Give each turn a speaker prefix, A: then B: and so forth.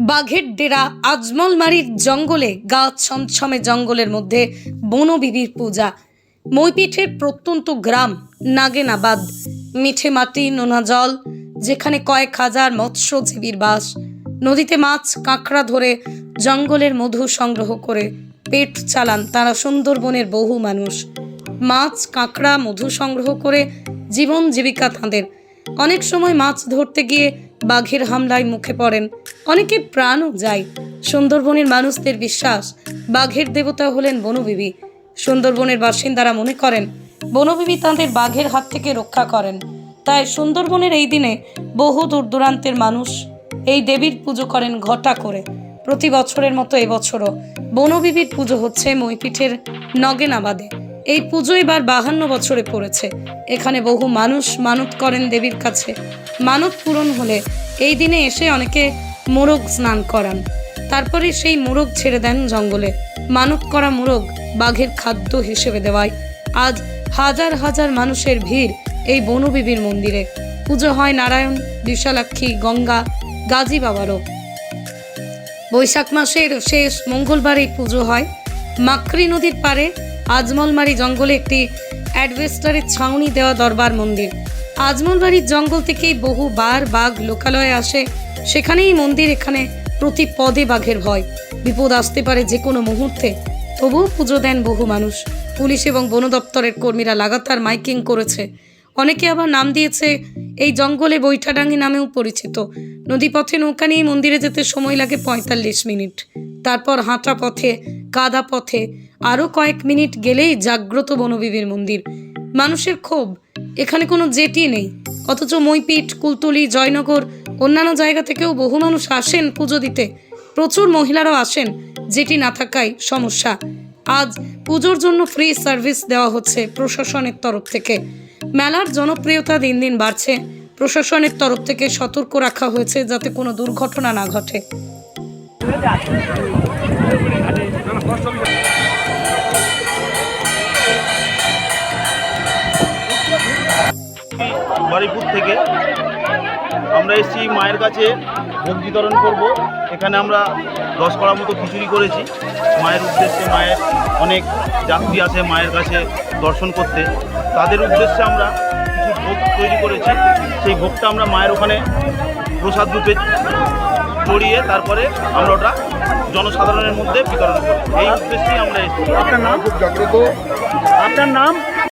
A: বাঘের ডেরা আজমলমারির জঙ্গলে গা ছমছমে জঙ্গলের মধ্যে বনবিবির পূজা। মইপিঠের প্রত্যন্ত গ্রাম নাগেনাবাদ, মিঠে মাটি, নোনা জল, যেখানে কয়েক হাজার মৎস্যজীবীর বাস। নদীতে মাছ, কাঁকড়া ধরে জঙ্গলের মধু সংগ্রহ করে পেট চালান তারা সুন্দরবনের বহু মানুষ। মাছ, কাঁকড়া, মধু সংগ্রহ করে জীবন জীবিকা তাঁদের। অনেক সময় মাছ ধরতে গিয়ে বাঘের হামলায় মুখে পড়েন। অনেকে প্রাণও যায়। সুন্দরবনের মানুষদের বিশ্বাস, বাঘের দেবতা হলেন বনবিবি। সুন্দরবনের বাসিন্দারা মনে করেন, বনবিবি তাঁদের বাঘের হাত থেকে রক্ষা করেন। তাই সুন্দরবনের এই দিনে বহু দূর দূরান্তের মানুষ এই দেবীর পুজো করেন ঘটা করে। প্রতি বছরের মতো এবছরও বনবিবির পুজো হচ্ছে মইপিঠের নগেনাবাদে এই পুজো এবার বাহান্ন বছরে পড়েছে। এখানে বহু মানুষ মানত করেন দেবীর কাছে। মানত পূরণ হলে এই দিনে এসে অনেকে মোরগ স্নান করান। তারপরে সেই মোরগ ছেড়ে দেন জঙ্গলে। মানত করা মোরগ বাঘের খাদ্য হিসেবে দেওয়ায়। আজ হাজার হাজার মানুষের ভিড় এই বনবিবির মন্দিরে। পুজো হয় নারায়ণ, বিশালাক্ষী, গঙ্গা, গাজী বাবারও। বৈশাখ মাসের শেষ মঙ্গলবার এই পুজো হয়। মাকড়ি নদীর পারে আজমলমারি জঙ্গলে একটি অ্যাডভেস্টারের ছাউনি দেওয়া দরবার মন্দির। আজমলবাড়ির জঙ্গল থেকেই বহু বার বাঘ লোকালয়ে আসে। সেখানেই মন্দির এখানে প্রতি পদে বাঘের ভয়। বিপদ আসতে পারে যে কোনো মুহূর্তে। তবুও পুজো দেন বহু মানুষ। পুলিশ এবং বন দপ্তরের কর্মীরা লাগাতার মাইকিং করেছে। অনেকে আবার নাম দিয়েছে, এই জঙ্গলে বৈঠাডাঙ্গি নামেও পরিচিত। নদীপথে নৌকা নিয়ে মন্দিরে যেতে সময় লাগে পঁয়তাল্লিশ মিনিট। তারপর হাঁটা পথে কাদা পথে আরও কয়েক মিনিট গেলেই জাগ্রত বনবিবির মন্দির। মানুষের ক্ষোভ, এখানে কোনো জেটি নেই। অথচ মইপিঠ কুলতলি, জয়নগর, অন্যান্য জায়গা থেকেও বহু মানুষ আসেন পুজো দিতে। প্রচুর মহিলারাও আসেন যেটি না থাকায় সমস্যা। আজ পুজোর জন্য ফ্রি সার্ভিস দেওয়া হচ্ছে প্রশাসনের তরফ থেকে। মেলার জনপ্রিয়তা দিন দিন বাড়ছে। প্রশাসনের তরফ থেকে সতর্ক রাখা হয়েছে যাতে কোনো দুর্ঘটনা না ঘটে।
B: বারিপুর থেকে আমরা এসেছি মায়ের কাছে ভোগ বিতরণ করব। এখানে আমরা দশ কড়া মতো খিচুড়ি করেছি। মায়ের উদ্দেশ্যে মায়ের অনেক যাত্রী আছে মায়ের কাছে দর্শন করতে। তাদের উদ্দেশ্যে আমরা কিছু ভোগ তৈরি করেছি। সেই ভোগটা আমরা মায়ের ওখানে প্রসাদ রূপে চড়িয়ে তারপরে আমরা ওটা জনসাধারণের মধ্যে বিতরণ করি। এই উদ্দেশ্যেই আমরা এসেছি।
C: আপনার নাম? খুব জাগ্রত। আপনার নাম?